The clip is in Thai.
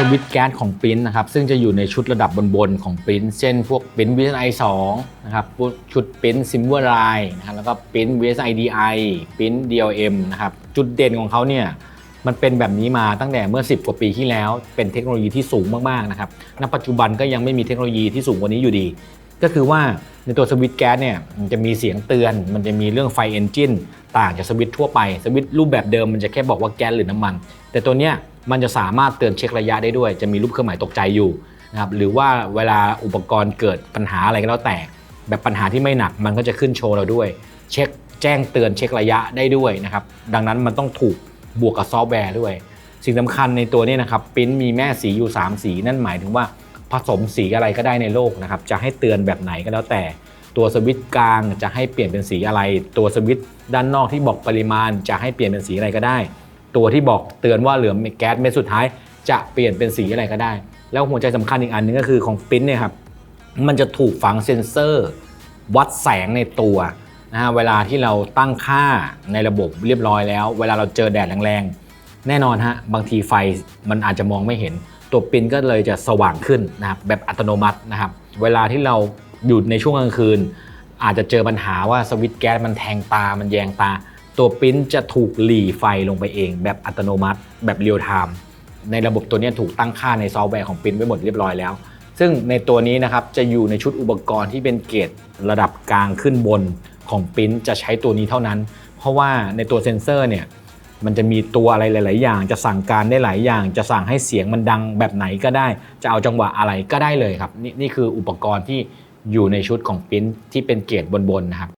สวิตช์แก๊สของปริ้นนะครับซึ่งจะอยู่ในชุดระดับบนๆของปริ้นเช่นพวกปริ้น VSI 2นะครับพวกชุดปริ้น Silver Line นะครับแล้วก็ปริ้น VSI DI ปริ้น DLM นะครับจุดเด่นของเขาเนี่ยมันเป็นแบบนี้มาตั้งแต่เมื่อ 10 กว่าปีที่แล้ว เป็นเทคโนโลยีที่สูงมากๆนะครับณปัจจุบันก็ยังไม่มีเทคโนโลยีที่สูงกว่านี้อยู่ดี ก็คือว่าในตัวสวิตช์แก๊สเนี่ยมันจะมีเสียงเตือน มันจะมีเรื่องไฟเอนจินต่างจากสวิตช์ทั่วไปสวิตช์รูปแบบเดิมมันจะแค่บอกว่าแก๊สหรือน้ำมัน แต่ตัวเนี้ย มันจะสามารถเตือนเช็คระยะได้ด้วย จะมีรูปเครื่องหมายตกใจอยู่นะครับหรือว่าเวลาอุปกรณ์เกิดปัญหาอะไรก็แล้วแต่ แบบปัญหาที่ไม่หนักมันก็จะขึ้นโชว์เราด้วย เช็คแจ้งเตือนเช็คระยะได้ด้วยนะครับดังนั้นมันต้องถูกบวกกับซอฟต์แวร์ด้วย สิ่งสำคัญในตัวนี้นะครับปิ้นมีแม่สีอยู่ 3 สีนั่นหมายถึงว่าผสมสีอะไรก็ได้ในโลกนะครับจะให้เตือนแบบไหนก็แล้วแต่ ตัวสวิตช์กลางจะให้เปลี่ยนเป็นสีอะไร ตัวสวิตช์ด้านนอกที่บอกปริมาณ จะให้เปลี่ยนเป็นสีอะไรก็ได้ ตัวที่บอกเตือนว่าเหลือแก๊สเม็ดสุดท้าย จะเปลี่ยนเป็นสีอะไรก็ได้ แล้วหัวใจสำคัญอีกอันหนึงก็คือของปิ้นเนี่ยครับมันจะถูกฝังเซ็นเซอร์ วัดแสงในตัวนะฮะเวลาที่เราตั้งค่าในระบบเรียบร้อยแล้ว เวลาเราเจอแดดแรงๆ แน่นอนฮะบางทีไฟมันอาจจะมองไม่เห็น ตัวปิ้นก็เลยจะสว่างขึ้นนะครับแบบอัตโนมัตินะครับเวลาที่เราอยู่ในช่วงกลางคืน อาจจะเจอปัญหาว่าสวิตช์แก๊สมันแทงตามันแยงตา ตัวปริ้นจะถูกหลีไฟลงไปเอง แบบอัตโนมัติ แบบเรียลไทม์ในระบบตัวนี้ถูกตั้งค่าในซอฟต์แวร์ของปริ้นไว้หมดเรียบร้อยแล้ว ซึ่งในตัวนี้นะครับจะอยู่ในชุดอุปกรณ์ที่เป็นเกรดระดับกลางขึ้นบนของปริ้นจะใช้ตัวนี้เท่านั้น เพราะว่าในตัวเซนเซอร์เนี่ยมันจะมีตัวอะไรหลาย ๆ อย่าง จะสั่งการได้หลายอย่าง จะสั่งให้เสียงมันดังแบบไหนก็ได้ จะเอาจังหวะอะไรก็ได้เลยครับ นี่นี่คืออุปกรณ์ที่อยู่ในชุดของปริ้นที่เป็นเกรดบน ๆ นะครับ